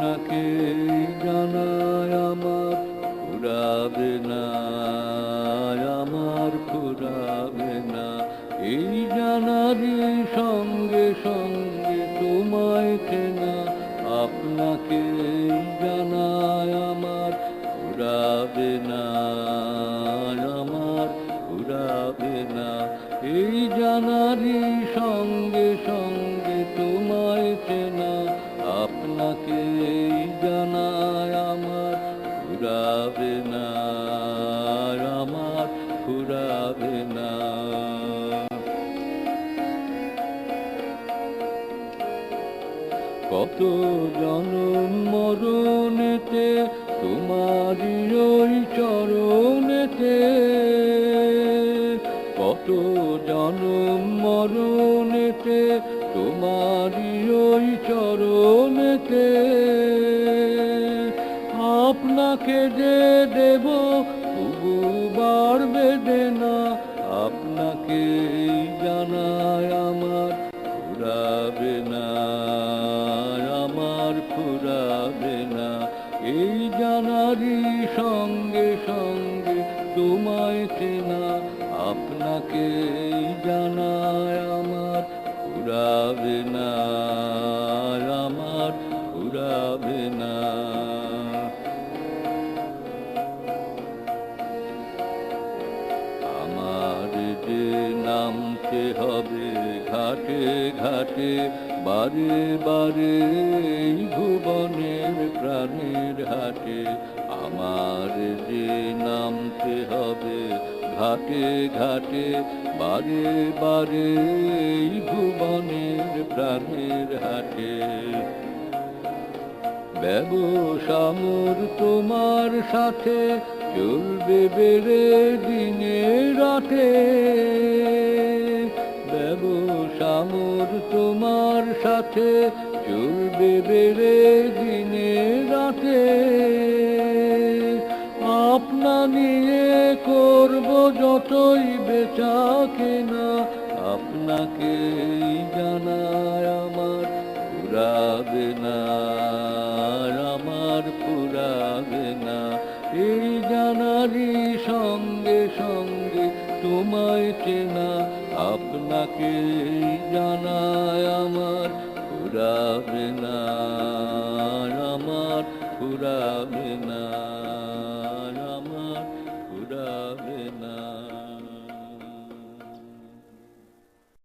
আপনাকে জানায় আমার ফুরাবে না, আমার ফুরাবে না। এই জানারি সঙ্গে সঙ্গে তোমায় চেনা আপনাকে জানায় আমার ফুরাবে না, আমার ফুরাবে না। এই জানারি সঙ্গে সঙ্গে তোমায় চেনা কত জনম মরণেতে তোমারি ওই চরণেতে। কত জনম মরণেতে তোমারি ওই চরণেতে। আপনাকে যে দেব, তবু বাড়বে না। আপনাকে জানায় আমার ফুরাবে না। তোমায় চেনা আপনাকে জানায় আমার ফুরাবে না আমার উড়াবে না। আমার যে নামতে হবে ঘাটে ঘাটে, বারে বারে ভুবনের প্রাণের হাটে আমার যে নামতে হবে। ঘাটে ঘাটে, বারে বারে ভুবনের প্রাণের হাটে। ব্যবসামর তোমার সাথে চলবে বেড়ে দিনে রাতে। ব্যবসামর তোমার সাথে চলবে বেড়ে দিনে রাতে। আপনা নিয়ে করব যতই বেচা কেনা, আপনাকে জানায় আমার ফুরাবে না আমার ফুরাবে না এই জানারি তোমায় না আপনাকে জানায় আমার ফুরাবে না আমার ফুরাবে না।